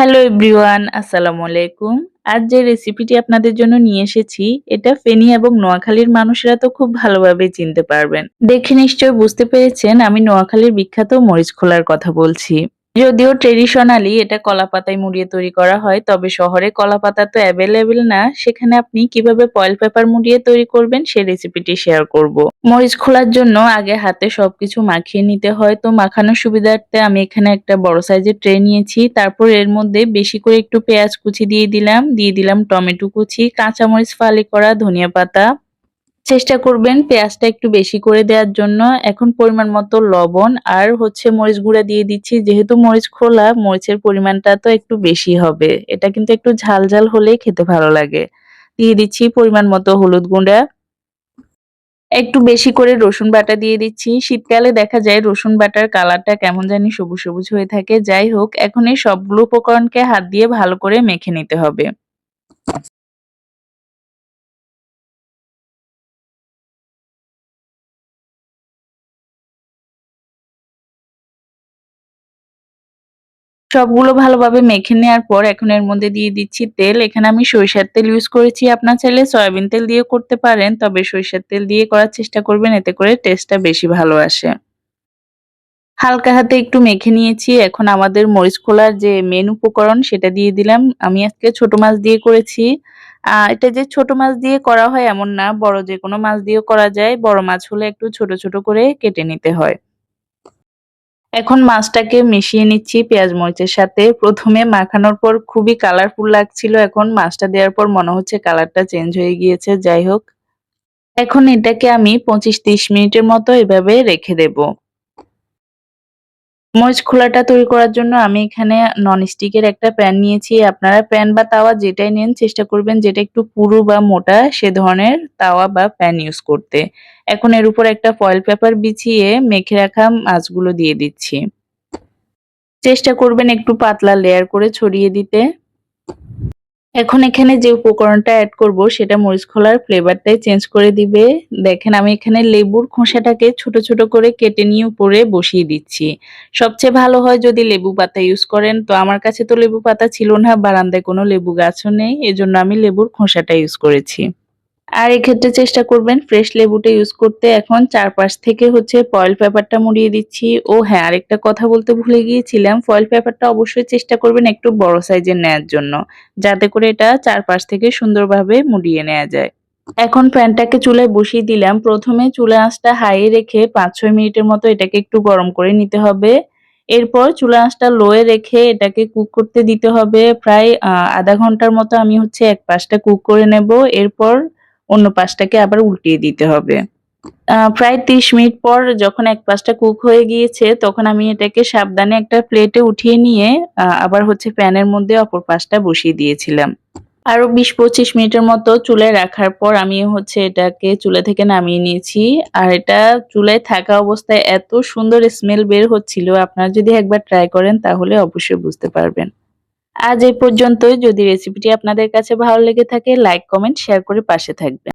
Hello everyone, আসসালামু আলাইকুম। আজ যে রেসিপিটি আপনাদের জন্য নিয়ে এসেছি, এটা ফেনী এবং নোয়াখালীর মানুষেরা তো খুব ভালোভাবে চিনতে পারবেন। দেখে নিশ্চয় বুঝতে পেরেছেন, আমি নোয়াখালীর বিখ্যাত মরিচ খোলার কথা বলছি। যদিও ট্রেডিশনালি এটা কলা পাতায় মুড়িয়ে তৈরি করা হয়, তবে শহরে কলা পাতা তো অ্যাভেলেবেল না। সেখানে আপনি কীভাবে পয়েল পেপার মুড়িয়ে তৈরি করবেন সেই রেসিপিটি শেয়ার করব। মরিচ খোলার জন্য আগে হাতে সবকিছু মাখিয়ে নিতে হয়। তো মাখানোর সুবিধার্থে আমি এখানে একটা বড় সাইজের ট্রে নিয়েছি। তারপর এর মধ্যে বেশি করে একটু পেঁয়াজ কুচি দিয়ে দিলাম। দিয়ে দিলাম টমেটো কুচি, কাঁচামরিচ ফালি করা, ধনিয়া পাতা। চেষ্টা করবেন পেঁয়াজটা একটু বেশি করে দেওয়ার জন্য। এখন পরিমাণ মতো লবণ আর হচ্ছে মরিচ গুঁড়া দিয়ে দিচ্ছি। যেহেতু মরিচ খোলা, মরিচের পরিমাণটা তো একটু বেশি হবে। এটা কিন্তু একটু ঝাল ঝাল হলেই খেতে ভালো লাগে। দিয়ে দিচ্ছি পরিমাণ মতো হলুদ গুঁড়া। একটু বেশি করে রসুন বাটা দিয়ে দিচ্ছি। শীতকালে দেখা যায় রসুন বাটার কালারটা কেমন জানি সবুজ সবুজ হয়ে থাকে। যাই হোক, এখন এই সবগুলো উপকরণকে হাত দিয়ে ভালো করে মেখে নিতে হবে। সবগুলো ভালোভাবে মেখে নেওয়ার পর এখন এর মধ্যে দিয়ে দিচ্ছি তেল। এখানে আমি সরিষার তেল ইউজ করেছি আপনার চাইলে। সয়াবিন তেল দিয়ে করতে পারেন, তবে সরিষার তেল দিয়ে করার চেষ্টা করবেন, এতে করে টেস্টটা বেশি ভালো আসে। হালকা হাতে একটু মেখে নিয়েছি। এখন আমাদের মরিচ খোলার যে মেন উপকরণ সেটা দিয়ে দিলাম। আমি আজকে ছোট মাছ দিয়ে করেছি। এটা যে ছোট মাছ দিয়ে করা হয় এমন না, বড় যে কোনো মাছ দিয়েও করা যায়। বড় মাছ হলে একটু ছোট ছোট করে কেটে নিতে হয়। এখন মাছটাকে মিশিয়ে নিচ্ছি পেঁয়াজ মরিচের সাথে। প্রথমে মাখানোর পর খুবই কালারফুল লাগছিল, এখন মাছটা দেওয়ার পর মনে হচ্ছে কালারটা চেঞ্জ হয়ে গিয়েছে, যাই হোক। এখন এটাকে আমি পঁচিশ তিরিশ মিনিটের মতো এভাবে রেখে দেবো। মরিচ খোলাটা তৈরি করার জন্য আমি এখানে ননস্টিকের একটা প্যান নিয়েছি। আপনারা প্যান বা তাওয়া যেটাই নেন, চেষ্টা করবেন যেটা একটু পুরু বা মোটা সে ধরনের তাওয়া বা প্যান ইউজ করতে। এখন এর উপর একটা ফয়েল পেপার বিছিয়ে মেখে রাখা মাছগুলো দিয়ে দিচ্ছি। চেষ্টা করবেন একটু পাতলা লেয়ার করে ছড়িয়ে দিতে। এখন এখানে যে উপকরণটা অ্যাড করব, সেটা মরিচ খোলার ফ্লেভারটাই চেঞ্জ করে দিবে। দেখেন, আমি এখানে লেবুর খোসাটাকে ছোট ছোট করে কেটে নিয়ে উপরে বসিয়ে দিচ্ছি। সবচেয়ে ভালো হয় যদি লেবু পাতা ইউজ করেন, তো আমার কাছে তো লেবু পাতা ছিল না, বারান্দায় কোনো লেবু গাছও নেই, এজন্য আমি লেবুর খোসাটা ইউজ করেছি। আর এক্ষেত্রে চেষ্টা করবেন ফ্রেশ লেবুটা ইউজ করতে। এখন চারপাশ থেকে হচ্ছে ফয়েল পেপারটা মুড়িয়ে দিচ্ছি। ও হ্যাঁ আরেকটা কথা বলতে ভুলে গিয়েছিলাম। ফয়েল পেপারটা অবশ্যই চেষ্টা করবেন একটু বড় সাইজের নেয়ার জন্য, যাতে করে এটা চারপাশ থেকে সুন্দরভাবে মুড়িয়ে নেওয়া যায়। এখন প্যানটাকে চুলায় বসিয়ে দিলাম। প্রথমে চুলা আঁচটা হাই রেখে পাঁচ ছয় মিনিটের মতো এটাকে একটু গরম করে নিতে হবে। এরপর চুলা আঁচটা লোয়ে রেখে এটাকে কুক করতে দিতে হবে। প্রায় আধা ঘণ্টার মতো আমি হচ্ছে এক পাশটা কুক করে নেব। এরপর অন্য পাশটাকে আবার উল্টিয়ে দিতে হবে। প্রায় ত্রিশ মিনিট পর যখন এক পাশটা কুক হয়ে গিয়েছে, তখন আমি এটাকে সাবধানে একটা প্লেটে উঠিয়ে নিয়ে আবার হচ্ছে প্যানের মধ্যে অপর পাশটা বসিয়ে দিয়েছিলাম। আরও বিশ পঁচিশ মিনিটের মতো চুলায় রাখার পর আমি হচ্ছে এটাকে চুলা থেকে নামিয়ে নিয়েছি। আর এটা চুলায় থাকা অবস্থায় এত সুন্দর স্মেল বের হচ্ছিল, আপনারা যদি একবার ট্রাই করেন তাহলে অবশ্যই বুঝতে পারবেন। আজ এই পর্যন্তই। যদি রেসিপিটি আপনাদের কাছে ভালো লেগে থাকে লাইক কমেন্ট শেয়ার করে পাশে থাকবেন।